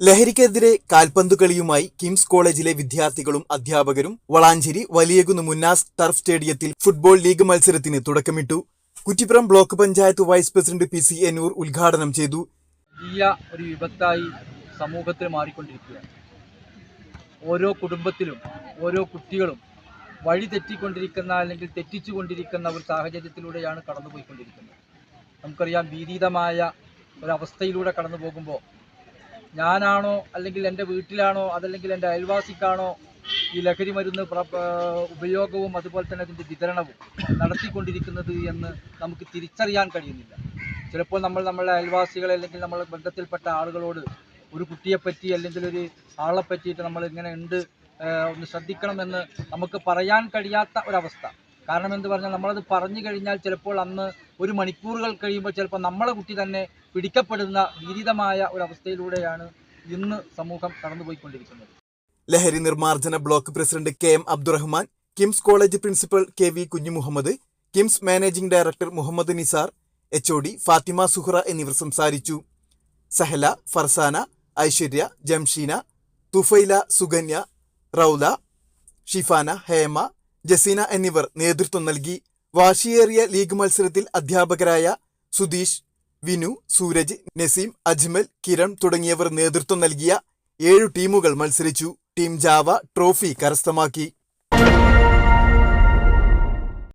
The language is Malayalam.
ലഹരിക്കെതിരെ കാൽപന്തു കളിയുമായി കിംസ് കോളേജിലെ വിദ്യാർത്ഥികളും അധ്യാപകരും വളാഞ്ചേരി വലിയകുന്ന് മുന്നാസ് ടർഫ് സ്റ്റേഡിയത്തിൽ ഫുട്ബോൾ ലീഗ് മത്സരത്തിന് തുടക്കമിട്ടു. Kuttippuram block panchayat vice president P C Ennoor ഉദ്ഘാടനം ചെയ്തു. ഒരു വിപത്തായി സമൂഹത്തിൽ മാറിക്കൊണ്ടിരിക്കുകയാണ്. ഓരോ കുടുംബത്തിലും ഓരോ കുട്ടികളും വഴി തെറ്റിക്കൊണ്ടിരിക്കുന്ന അല്ലെങ്കിൽ തെറ്റിച്ചുകൊണ്ടിരിക്കുന്ന ഒരു സാഹചര്യത്തിലൂടെയാണ് കടന്നുപോയിക്കൊണ്ടിരിക്കുന്നത്. നമുക്കറിയാം ഭീതിതമായ ഒരവസ്ഥയിലൂടെ കടന്നു പോകുമ്പോൾ ഞാനാണോ അല്ലെങ്കിൽ എന്റെ വീട്ടിലാണോ അതല്ലെങ്കിൽ എന്റെ അയൽവാസിക്കാണോ ഈ ലഹരി മരുന്ന് ഉപയോഗവും അതുപോലെ തന്നെ അതിന്റെ വിതരണവും നടത്തിക്കൊണ്ടിരിക്കുന്നത് എന്ന് നമുക്ക് തിരിച്ചറിയാൻ കഴിയുന്നില്ല. ചിലപ്പോൾ നമ്മൾ നമ്മളുടെ അയൽവാസികളെ അല്ലെങ്കിൽ നമ്മൾ ബന്ധത്തിൽപ്പെട്ട ആളുകളോട് ഒരു കുട്ടിയെപ്പറ്റി അല്ലെങ്കിൽ ഒരു ആളെ പറ്റിയിട്ട് നമ്മൾ ഇങ്ങനെ ഉണ്ട് ഒന്ന് ശ്രദ്ധിക്കണമെന്ന് നമുക്ക് പറയാൻ കഴിയാത്ത ഒരവസ്ഥ. കാരണം എന്ത് പറഞ്ഞാൽ നമ്മളത് പറഞ്ഞു കഴിഞ്ഞാൽ ചിലപ്പോൾ അന്ന് ഒരു മണിക്കൂറുകൾ കഴിയുമ്പോൾ ചിലപ്പോൾ നമ്മളെ കുട്ടി തന്നെ പിടിക്കപ്പെടുന്ന വിരീതമായ ഒരവസ്ഥയിലൂടെയാണ് ഇന്ന് സമൂഹം കടന്നുപോയിക്കൊണ്ടിരിക്കുന്നത്. ലഹരി നിർമ്മാർജന block president K M Abdurahman KIMS college principal K V Kunjumuhammad KIMS managing director Muhammad Nisar H O D Fathima Suhra എന്നിവർ സംസാരിച്ചു. സഹല ഫർസാന ഐശ്വര്യ ജംഷീന തുഫൈല സുഗന്യ റൗല ഷിഫാന ഹേമ ജസീന എന്നിവർ നേതൃത്വം നൽകി. വാശിയേറിയ ലീഗ് മത്സരത്തിൽ അധ്യാപകരായ സുധീഷ് വിനു സൂരജ് നസീം അജ്മൽ കിരൺ തുടങ്ങിയവർ നേതൃത്വം നൽകിയ ഏഴു ടീമുകൾ മത്സരിച്ചു. ടീം ജാവ ട്രോഫി കരസ്ഥമാക്കി.